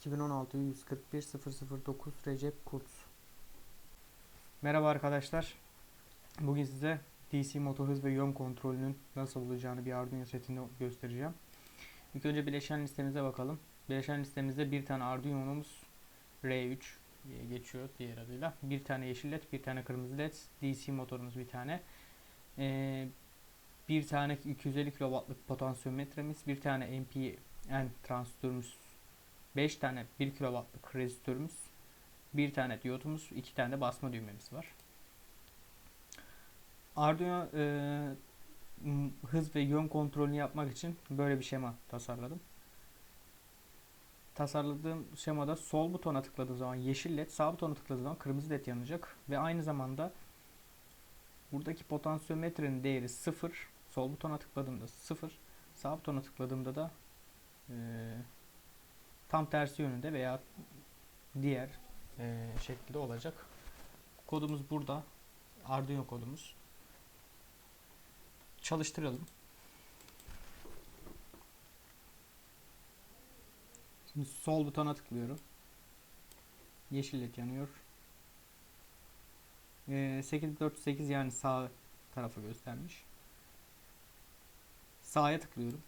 2016 141 009 Recep Kurt. Merhaba arkadaşlar. Bugün size DC motor hız ve yön kontrolünün nasıl olacağını bir Arduino setinde göstereceğim. İlk önce bileşen listemize bakalım. Bileşen listemizde bir tane Arduino'muz R3 diye geçiyor diğer adıyla. Bir tane yeşil led, bir tane kırmızı led, DC motorumuz bir tane. Ee, bir tane 250 kW'lık potansiyometremiz, bir tane NPN transistörümüz, 5 tane 1 kW'lık rezistörümüz, bir tane diyotumuz, iki tane de basma düğmemiz var. Arduino e, hız ve yön kontrolünü yapmak için böyle bir şema tasarladım. Tasarladığım şemada sol butona tıkladığım zaman yeşil led, sağ butona tıkladığım zaman kırmızı led yanacak ve aynı zamanda buradaki potansiyometrenin değeri 0. Sol butona tıkladığımda 0. Sağ butona tıkladığımda da e, tam tersi yönünde veya diğer e, şekilde olacak. Kodumuz burada. Arduino kodumuz. Çalıştıralım. Şimdi sol butona tıklıyorum. Yeşil led yanıyor. Ee, 8408 yani sağ tarafı göstermiş. Sağa tıklıyorum.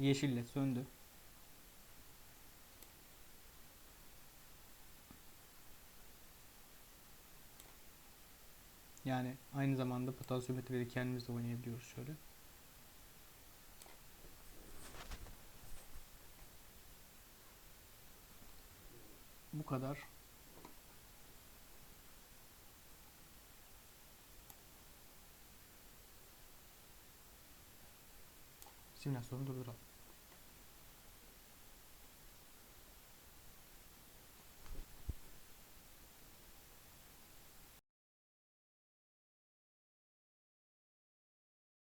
Yeşil led söndü. Yani aynı zamanda potansiyometreleri kendimiz de oynayabiliyoruz şöyle. Bu kadar. Simülasyonu durduralım.